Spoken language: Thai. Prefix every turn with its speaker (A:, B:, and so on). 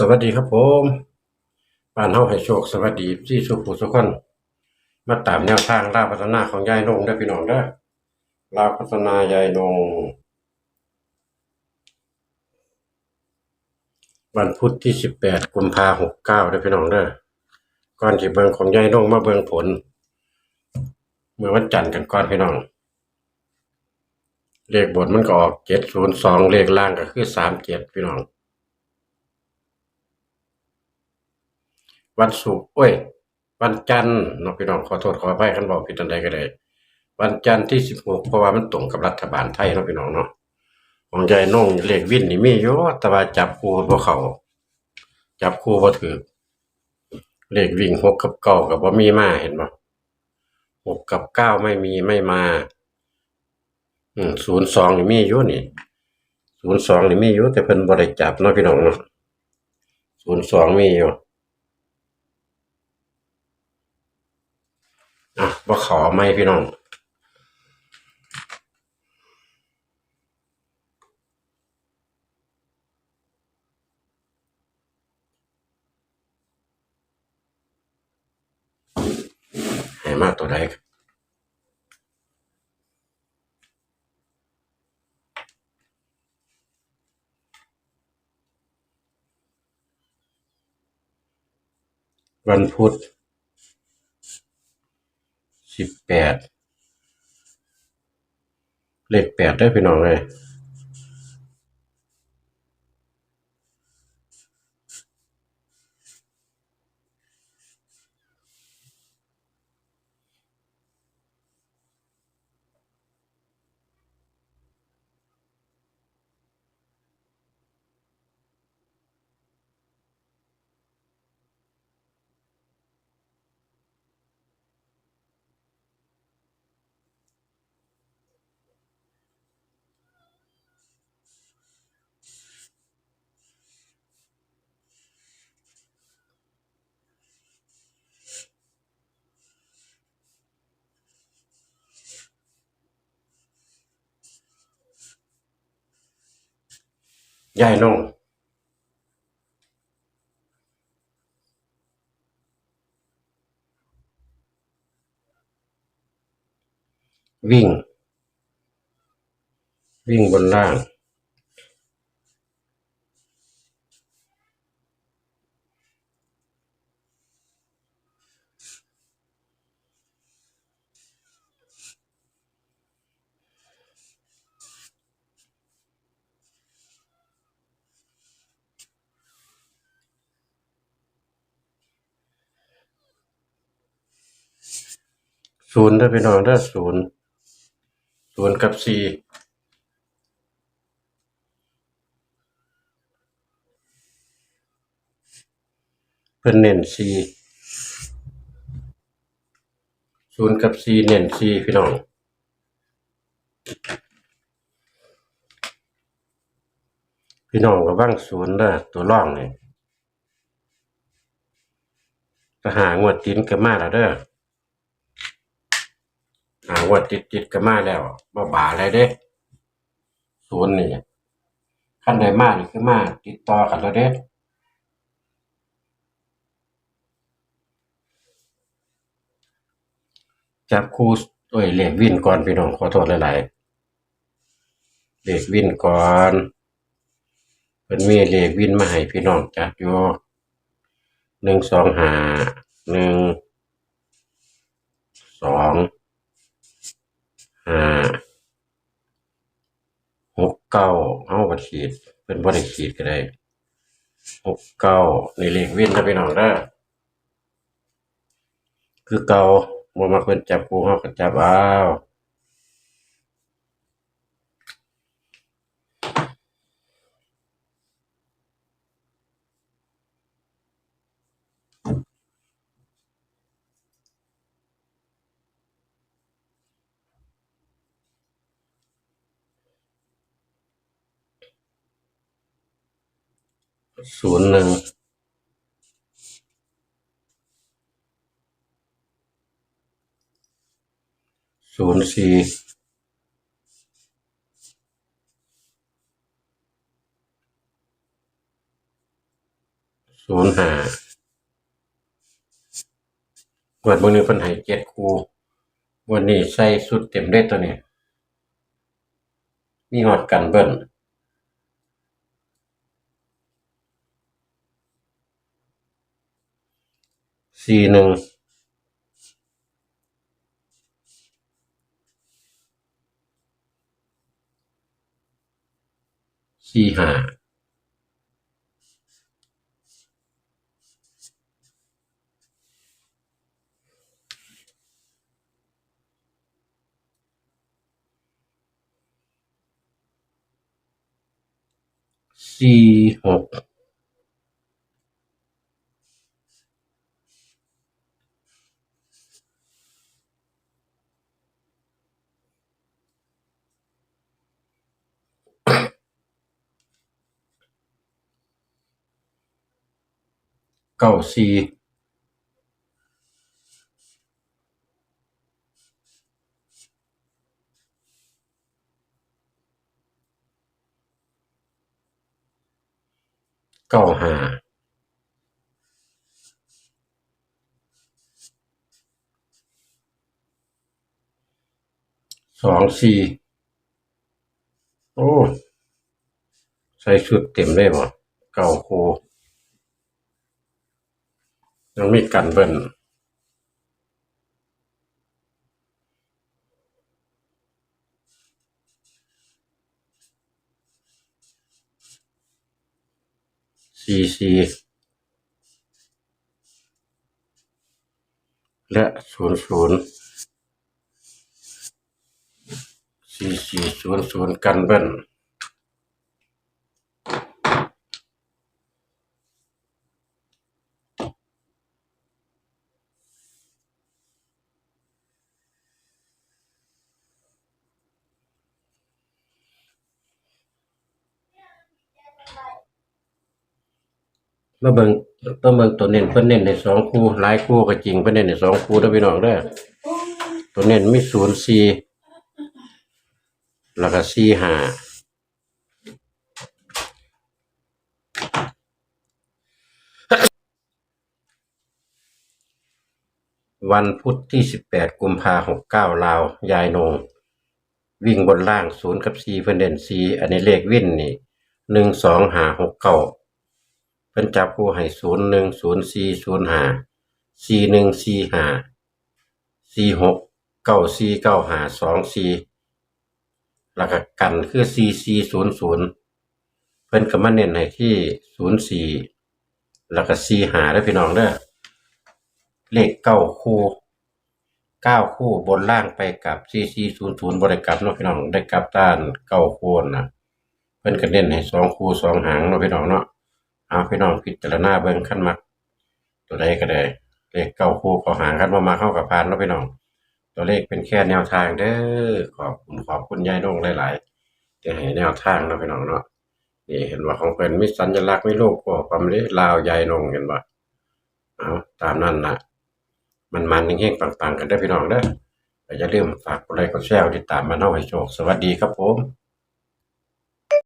A: สวัสดีครับผมบ้านเฮาให้โชค สวัสดีที่สุขุสุขคนมาตามแนวทางลาวพัฒนาของยายนงเด้พี่น้องเด้ลาวพัฒนายายนงวันพุธที่สิบแปดกุมภาหกเก้าเด้พี่น้องเด้ก่อนที่เบิ่งของยายนงมาเบิงผล เมื่อวันจันทร์กันก่อนพี่น้อง เลขบนมันก็ออกเจ็ดศูนย์สองเลขล่างก็คือสามเจ็ดพี่น้อง วันศุกร์โอ้ย วันจันทร์เนาะพี่น้องขอโทษขออภัยคันบอกผิดอันใดก็ได้ วันจันทร์ที่สิบหกเพราะว่ามันตรงกับรัฐบาลไทยเนาะพี่น้องเนาะของยายน้องเลขวินนี่มีอยู่แต่ว่าจับคู่บ่เขา จับคู่บ่ถือเลขวิ่งหกกับเก้ากับบ่ามีมาเห็นบ่หกกับเก้าไม่มีไม่มาศูนย์สองนี่มีอยู่นี่ศูนย์สองนี่มีอยู่แต่เพิ่นบ่ได้จับเนาะพี่น้องเนาะศูนย์สองมีอยู่ อะบ่ขอไม่พี่น้องให้มาตัวใดครับวันพุธ สิบแปดเลขแปดได้พี่น้องเลย ยายน้องวิ่ง วิ่งบนล่าง ศูนย์ได้อพี่น้องได้ศูนย์ศูนย์กับสี่เพิ่นเน้นสี่ศูนย์กับสี่เน้นสี่พี่น้องพี่น้องระวังศูนย์เด้ตัวร่องเนี่ยทหารงวดตินก็มาแล้วเด้อางวดติดติดๆก็มาแล้วบ่บาอะไรเด้ศูนย์นี่ขั้นใดมานี่คือมาติดต่อกันแล้วเด้จับคู่เอ้ยเลขวินก่อนพี่น้องขอโทษหลายๆเลขวินก่อนเพิ่นมีเลขวินมาให้พี่น้องจัดอยู่หนึ่งสองหาหนึ่งสองห้าหก เก้าเอาบัขีดเป็นบ่ได้ขีดก็ได้หกเก้าในี่เลขวินนะพี่น้องได้คือเก่าบ่มาคนจับกูเฮาก็จับเอา ศูนย์หนึ่งศูนย์สี่ศูนย์ห้างวดมื้อนี้เพิ่นให้เจ็ดคู่วันนี้ใส่สุดเต็มเด็ดตัวนี้มีฮอดกันเบิ่น สี่หนึ่งสี่ห้าสี่หก เก้าสี่เก้าห้าสองสี่โอ้ ใส่ชุดเต็มเลยบ่เก้าโค ยังมีกันเบิ่นสี่สี่และศูนย์ศูนย์สี่สี่ศูนย์ศูนย์กันเบิ่น มาเบิ่งมาเบิ่งตัวเน้นเพิ่นเน้นในสองคู่หลายคู่ก็จริงเพิ่นเน้นในสองคู่เด้อพี่น้องเด้อตัวเน้นมีศูนย์สี่แล้วก็สี่ห้าวันพุธที่สิบแปดกุมภาหกเก้าลาว ยายนง วิ่งบนล่างศูนย์กับสี่เพิ่นเด่นสี่อันนี้เลขวิ่นนี่หนึ่งสองหาหกเก้า เพิ่นจับคู่ให้ศูนย์หนึ่งศูนย์สี่ศูนย์ห้าสี่หนึ่งสี่ห้าสี่หกเก้าสี่เก้าห้าสองสี่แล้วก็กันคือสี่สี่ศูนย์ศูนย์เพิ่นก็มาเน้นให้ที่ศูนย์สี่แล้วก็สี่ห้าเด้พี่น้องเด้อเลขเก้าคู่เก้าคู่บนล่างไปกับสี่สี่ศูนย์ศูนย์บริกลับเนาะพี่น้องได้กลับต้านเก้าคู่นะเพิ่นก็เน้นให้สองคู่สองหางเนาะพี่น้องเนาะ เอาพี่น้องพิจารณาเบิ่งขั้นมัก ตัวใดก็ได้ เลขเก้าคู่ขอหางกันมามาเข้ากับพานเนาะพี่น้อง ตัวเลขเป็นแค่แนวทางเด้อขอบคุณขอบคุณยายนงหลายๆที่ให้แนวทางเนาะพี่น้องเนาะนี่เห็นว่าของเพิ่นมีสัญลักษณ์ไมีโลโก้ความเลลาวยายนงเห็นบ่เอาตามนั้นนะมันมันๆเฮงๆปังๆ กันได้พี่น้องเด้อแต่อย่าลืมฝากกดไลค์กดแชร์ติดตามมาเนาะให้โชค สวัสดีครับผม